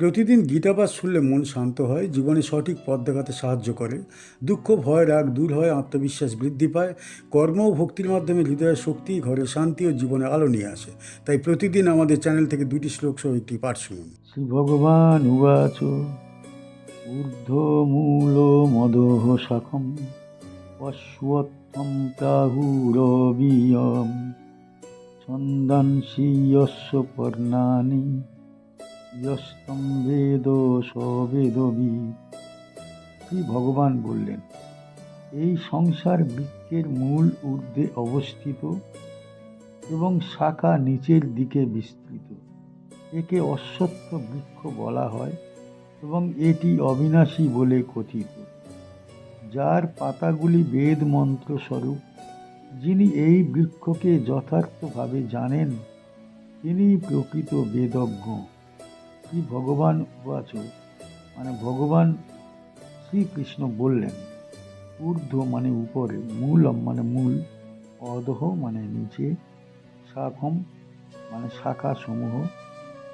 প্রতিদিন গীতাপাঠ শুনলে মন শান্ত হয়, জীবনে সঠিক পথ দেখাতে সাহায্য করে। দুঃখ, ভয়, রাগ দূর হয়, আত্মবিশ্বাস বৃদ্ধি পায়। কর্ম ও ভক্তির মাধ্যমে হৃদয়ের শক্তি, ঘরে শান্তি ও জীবনে আলো নিয়ে আসে। তাই প্রতিদিন আমাদের চ্যানেল থেকে দুটি শ্লোক সহ একটি পাঠ শুনুন। শ্রী ভগবান উবাচ। ঊর্ধ্বমূল মদহ অশ্বত্থম প্রাহুরবিয়ম ছন্দাংশি পর্ণানি যস্তম বেদ সবেদবি ভগবান বললেন, এই সংসার বৃক্ষের মূল ঊর্ধ্বে অবস্থিত এবং শাখা নিচের দিকে বিস্তৃত। একে অশ্বত্থ বৃক্ষ বলা হয় এবং এটি অবিনাশী বলে কথিত। যার পাতাগুলি বেদ মন্ত্র স্বরূপ যিনি এই বৃক্ষকে যথার্থভাবে জানেন তিনি প্রকৃত বেদজ্ঞ। শ্রী ভগবান উবাচ মানে ভগবান শ্রীকৃষ্ণ বললেন, ঊর্ধ্ব মানে উপরে, মূলম মানে মূল অধহ মানে নিচে, শাখম মানে শাখা সমূহ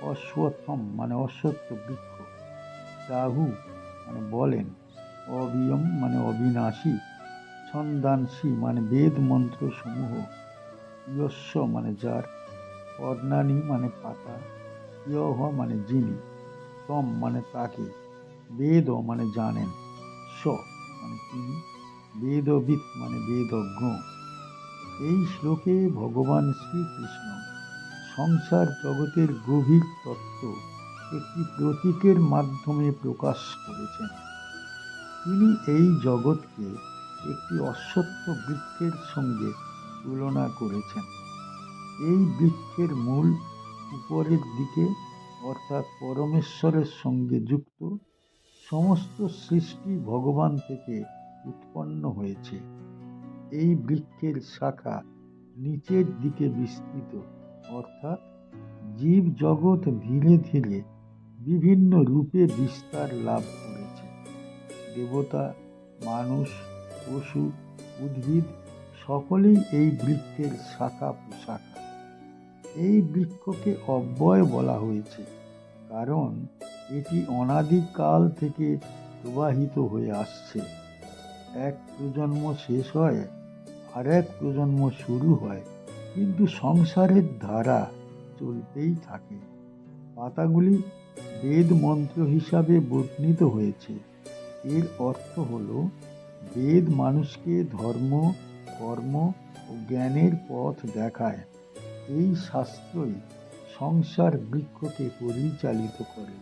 অশ্বত্থম মানে অশ্বত্থ বৃক্ষ। রাহু মানে বলেন, অবিয়ম মানে অবিনাশী, ছন্দাংশী মানে বেদ মন্ত্র সমূহ যস্য মানে যার পর্ণানি মানে পাতা ইয়হ মানে যিনি তম মানে তাকে, বেদ মানে জানেন, স মানে তিনি বেদবিদ মানে বেদজ্ঞ। এই শ্লোকে ভগবান শ্রীকৃষ্ণ সংসার জগতের গভীর তত্ত্ব একটি প্রতীকের মাধ্যমে প্রকাশ করেছেন। তিনি এই জগৎকে একটি অশ্বত্থ বৃক্ষের সঙ্গে তুলনা করেছেন। এই বৃক্ষের মূল উপরের দিকে অর্থাৎ পরমেশ্বরের সঙ্গে যুক্ত, সমস্ত সৃষ্টি ভগবান থেকে উৎপন্ন হয়েছে। এই বৃক্ষের শাখা নিচের দিকে বিস্তৃত, অর্থাৎ জীব জগৎ ধীরে ধীরে বিভিন্ন রূপে বিস্তার লাভ করেছে। দেবতা, মানুষ, পশু, উদ্ভিদ, সকলেই এই বৃক্ষের শাখা পোশাখা এই বৃক্ষকে অব্যয় বলা হয়েছে, কারণ এটি অনাদিকাল থেকে প্রবাহিত হয়ে আসছে। এক প্রজন্ম শেষ হয় আর এক প্রজন্ম শুরু হয়, কিন্তু সংসারের ধারা চলতেই থাকে। পাতাগুলি বেদ মন্ত্র হিসাবে বর্ণিত হয়েছে। এর অর্থ হল, বেদ মানুষকে ধর্ম, কর্ম ও জ্ঞানের পথ দেখায়। এই শাস্ত্রই সংসার বৃক্ষকে পরিচালিত করে।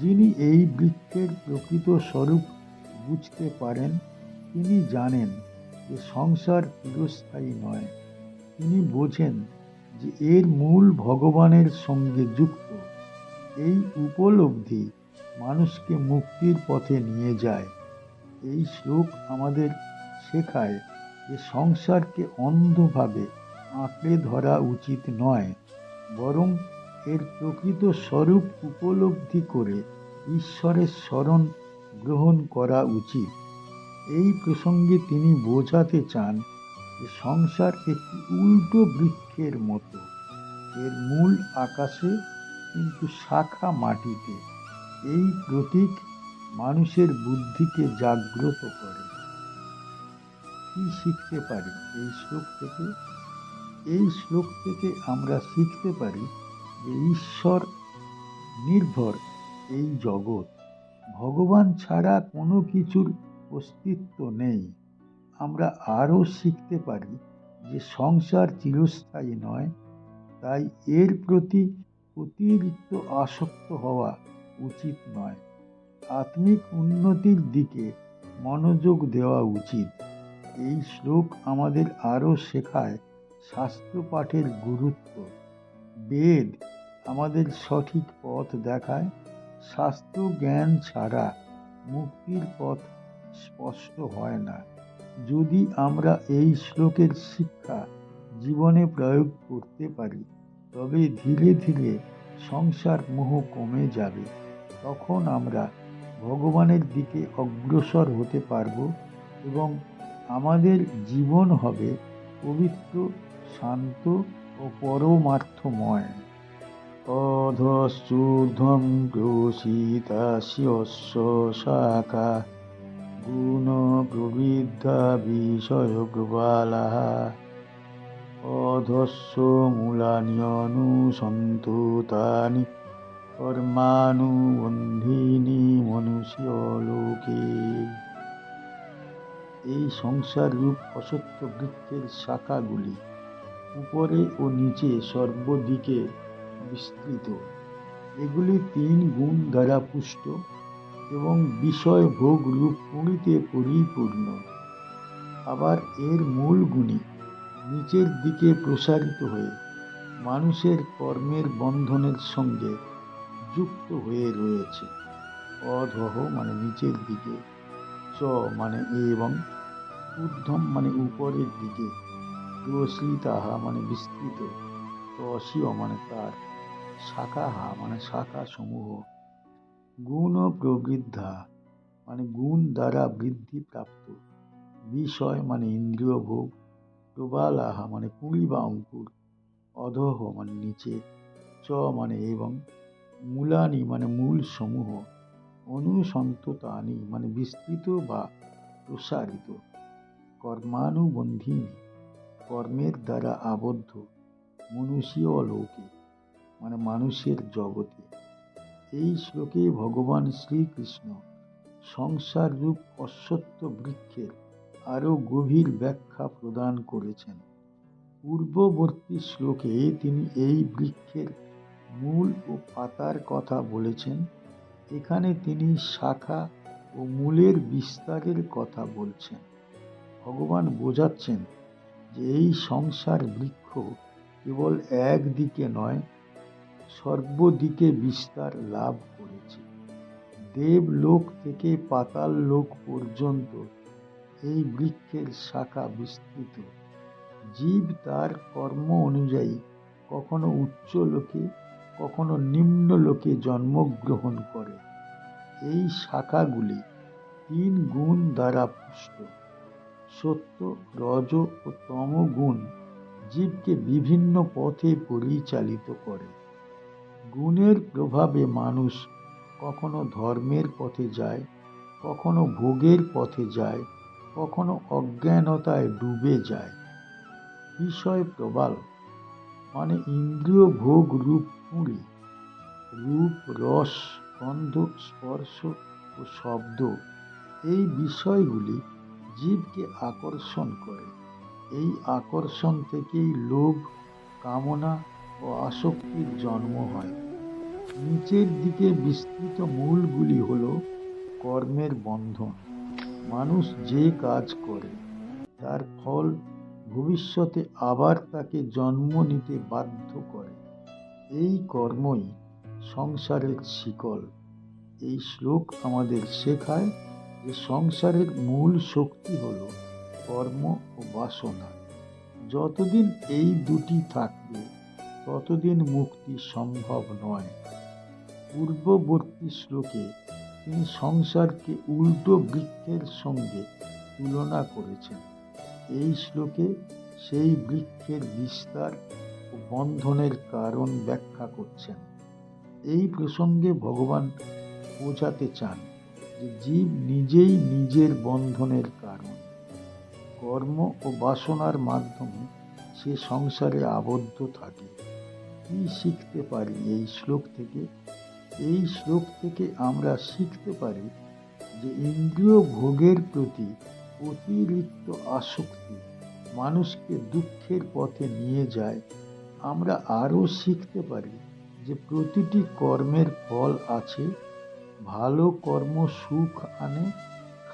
যিনি এই বৃক্ষের প্রকৃত স্বরূপ বুঝতে পারেন, তিনি জানেন যে সংসার চিরস্থায়ী নয়। তিনি বোঝেন যে এর মূল ভগবানের সঙ্গে যুক্ত। এই উপলব্ধি মানুষকে মুক্তির পথে নিয়ে যায়। এই শ্লোক আমাদের শেখায় যে সংসারকে অন্ধভাবে আঁকড়ে ধরা উচিত নয়, বরং এর প্রকৃত স্বরূপ উপলব্ধি করে ঈশ্বরের স্মরণ গ্রহণ করা উচিত। এই প্রসঙ্গে তিনি বোঝাতে চান যে সংসার একটি উল্টো বৃক্ষের মতো। এর মূল আকাশে কিন্তু শাখা মাটিতে। এই প্রতীক মানুষের বুদ্ধিকে জাগ্রত করে। কি শিখতে পারি এই শ্লোক থেকে? এই শ্লোক থেকে আমরা শিখতে পারি যে ঈশ্বর নির্ভর এই জগৎ। ভগবান ছাড়া কোনো কিছুর অস্তিত্ব নেই। আমরা আরও শিখতে পারি যে সংসার চিরস্থায়ী নয়, তাই এর প্রতি অতিরিক্ত আসক্ত হওয়া উচিত নয়। আত্মিক উন্নতির দিকে মনোযোগ দেওয়া উচিত। এই শ্লোক আমাদের আরও শেখায় শাস্ত্র পাঠের গুরুত্ব। বেদ আমাদের সঠিক পথ দেখায়। শাস্ত্র জ্ঞান ছাড়া মুক্তির পথ স্পষ্ট হয় না। যদি আমরা এই শ্লোকের শিক্ষা জীবনে প্রয়োগ করতে পারি, তবে ধীরে ধীরে সংসার মোহ কমে যাবে। তখন আমরা ভগবানের দিকে অগ্রসর হতে পারব এবং আমাদের জীবন হবে পবিত্র শান্ত ও পরমার্থময়। অধশ্চূর্ধ্বম প্রসিতাস্যস্য শাখা গুণ প্রবৃদ্ধা বিষয়গ্বালাः অধস্য মূলানি অনুসন্তু তানি কর্মানুবন্ধিনী মনুষ্য লোকে। এই সংসার রূপ অসত্য বৃক্ষের শাখাগুলি উপরে ও নিচে সর্বদিকে বিস্তৃত। এগুলি তিন গুণ দ্বারা পুষ্ট এবং বিষয় ভোগ রূপ পুরীতে পরিপূর্ণ। আবার এর মূল গুণী নিচের দিকে প্রসারিত হয়ে মানুষের কর্মের বন্ধনের সঙ্গে যুক্ত হয়ে রয়েছে। অধহ মানে নিচের দিকে, চ মানে এবং ঊর্ধ্বম মানে উপরের দিকে। রসিতাহা মানে বিস্তৃত তসীয় মানে তার, শাখাহা মানে শাখা সমূহ গুণ প্রবৃদ্ধা মানে গুণ দ্বারা বৃদ্ধি প্রাপ্ত। বিষয় মানে ইন্দ্রিয় ভোগ প্রবালাহা মানে কুড়ি বা অঙ্কুর অধহ মানে নিচে, চ মানে এবং, মূলানি মানে মূল সমূহ, অনুসন্ততানি মানে বিস্তৃত বা প্রসারিত। কর্মানুবন্ধিনী কর্মের দ্বারা আবদ্ধ, মনুষ্য লোকে মানে মানুষের জগতে। এই শ্লোকে ভগবান শ্রীকৃষ্ণ সংসার রূপ অশ্বত্থ বৃক্ষের আরও গভীর ব্যাখ্যা প্রদান করেছেন। পূর্ববর্তী শ্লোকে তিনি এই বৃক্ষের মূল ও পাতার কথা বলেছেন। এখানে তিনি শাখা ও মূলের বিস্তারের কথা বলছেন। ভগবান বোঝাচ্ছেন যে এই সংসার বৃক্ষ কেবল একদিকে নয়, সর্বদিকে বিস্তার লাভ করেছে। দেবলোক থেকে পাতাল লোক পর্যন্ত এই বৃক্ষের শাখা বিস্তৃত। জীব তার কর্ম অনুযায়ী কখনো উচ্চ লোকে, কখনো নিম্ন লোকে জন্মগ্রহণ করে। এই শাখাগুলি তিন গুণ দ্বারা পুষ্ট। সত্য, রজ ও তম গুণ জীবকে বিভিন্ন পথে পরিচালিত করে। গুণের প্রভাবে মানুষ কখনো ধর্মের পথে যায়, কখনো ভোগের পথে যায়, কখনো অজ্ঞানতায় ডুবে যায়। বিষয় প্রবাল মানে ইন্দ্রিয় ভোগ রূপ পুরী রূপ, রস, গন্ধ, স্পর্শ ও শব্দ, এই বিষয়গুলি জীবকে আকর্ষণ করে। এই আকর্ষণ থেকেই লোভ, কামনা ও আসক্তির জন্ম হয়। নিচের দিকে বিস্তৃত মূলগুলি হল কর্মের বন্ধন। মানুষ যে কাজ করে তার ফল ভবিষ্যতে আবার তাকে জন্ম নিতে বাধ্য করে, এই কর্মই সংসারের শিকল। এই শ্লোক আমাদের শেখায় যে সংসারের মূল শক্তি হল কর্ম ও বাসনা। যতদিন এই দুটি থাকবে, ততদিন মুক্তি সম্ভব নয়। পূর্ববর্তী শ্লোকে তিনি সংসারকে উল্টো বৃক্ষের সঙ্গে তুলনা করেছেন। এই শ্লোকে সেই বৃক্ষের বিস্তার ও বন্ধনের কারণ ব্যাখ্যা করছেন। এই প্রসঙ্গে ভগবান বোঝাতে চান। যে জীব নিজেই নিজের বন্ধনের কারণ। কর্ম ও বাসনার মাধ্যমে সে সংসারে আবদ্ধ থাকে। কি শিখতে পারি এই শ্লোক থেকে? এই শ্লোক থেকে আমরা শিখতে পারি যে ইন্দ্রিয় ভোগের প্রতি অতিরিক্ত আসক্তি মানুষকে দুঃখের পথে নিয়ে যায়। আমরা আরও শিখতে পারি যে প্রতিটি কর্মের ফল আছে ভালো কর্ম সুখ আনে,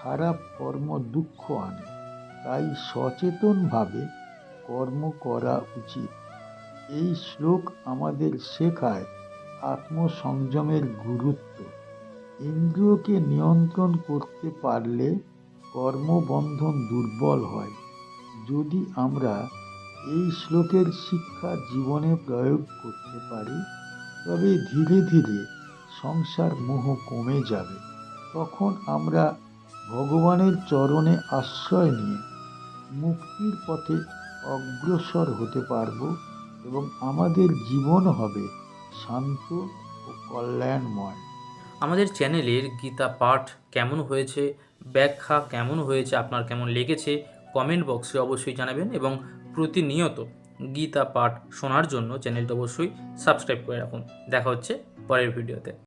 খারাপ কর্ম দুঃখ আনে। তাই সচেতনভাবে কর্ম করা উচিত। এই শ্লোক আমাদের শেখায় আত্মসংযমের গুরুত্ব। ইন্দ্রিয়কে নিয়ন্ত্রণ করতে পারলে কর্মবন্ধন দুর্বল হয়। যদি আমরা এই শ্লোকের শিক্ষা জীবনে প্রয়োগ করতে পারি, তবে ধীরে ধীরে সংসার মোহ কমে যাবে। তখন আমরা ভগবানের চরণে আশ্রয় নিয়ে মুক্তির পথে অগ্রসর হতে পারব এবং আমাদের জীবন হবে শান্ত ও কল্যাণময়। আমাদের চ্যানেলের গীতা পাঠ কেমন হয়েছে, ব্যাখ্যা কেমন হয়েছে, আপনার কেমন লেগেছে কমেন্ট বক্সে অবশ্যই জানাবেন এবং প্রতিনিয়ত গীতা পাঠ শোনার জন্য চ্যানেলটা অবশ্যই সাবস্ক্রাইব করে রাখুন। দেখা হচ্ছে পরের ভিডিওতে